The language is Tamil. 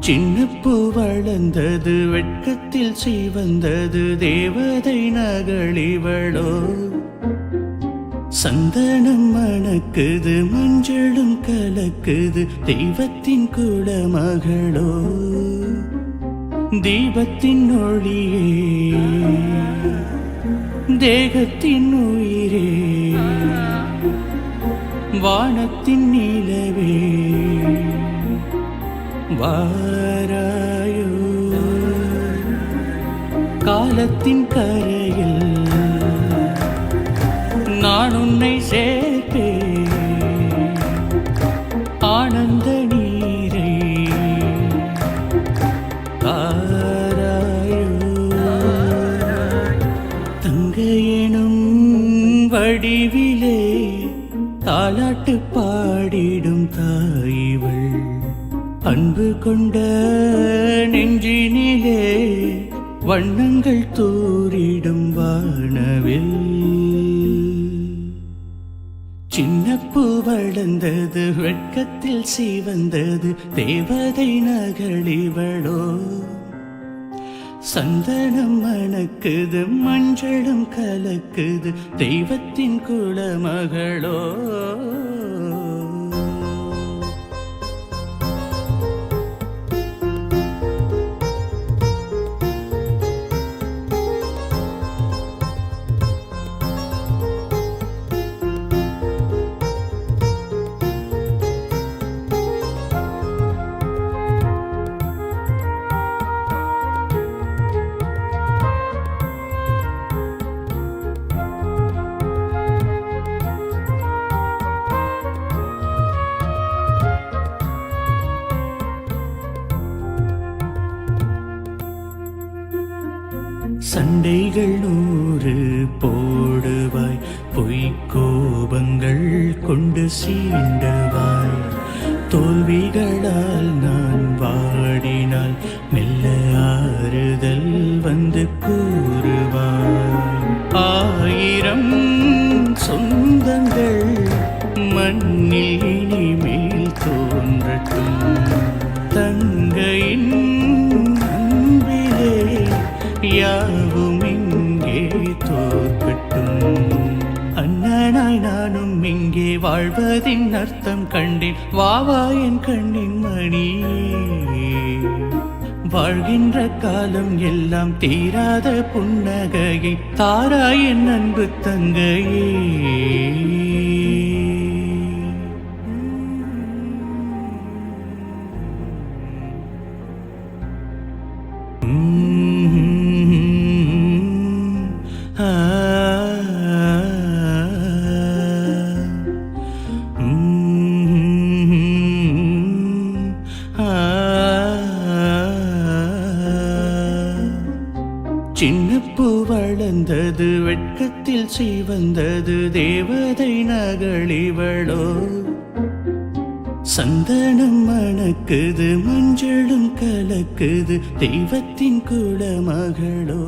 சின்னப்பூ வளர்ந்தது வெட்கத்தில் சீவந்தது தேவதை நகழிவளோ சந்தனம் மணக்குது மஞ்சளும் கலக்குது தெய்வத்தின் குலமகளோ. தீபத்தின் ஒளியே தேகத்தின் உயிரே. வானத்தின் நிலவே வா காலத்தின் கரையில் நான் உன்னை சேர்த்தே ஆனந்த நீரை தாராயோ தங்கையெனும் வடிவிலே தாலாட்டு பாடிடும் தாய்வள். அன்பு கொண்ட வண்ணங்கள் தூரிடும் வானவில் பூ வளர்ந்தது வெட்கத்தில் சீவந்தது தேவதை நகழிவளோ சந்தனம் மணக்குது மஞ்சளும் கலக்குது தெய்வத்தின் குலமகளோ. சண்டைகள் நூறு போடுவாய் பொய்க்கோபங்கள் கொண்டு சீண்டுவாய். தோல்விகளால் நான் வாடினால் மெல்ல ஆறுதல் வந்து கூறுவாய். ஆயிரம் சொந்தங்கள் மண்ணில் இனிமேல் தோன்றட்டும். தங்கையின் நானும் இங்கே வாழ்வதின் அர்த்தம் கண்டேன். வாவா என் கண்ணின் மணி. வாழ்கின்ற காலம் எல்லாம் தீராத புன்னகையை தாரா என் அன்பு தங்கையே. ஆ சின்னப்பூ வளர்ந்தது வெட்கத்தில் செய்வந்தது தேவதை நகழிவளோ சந்தனம் மணக்குது மஞ்சளும் கலக்குது தெய்வத்தின் குலமகளோ.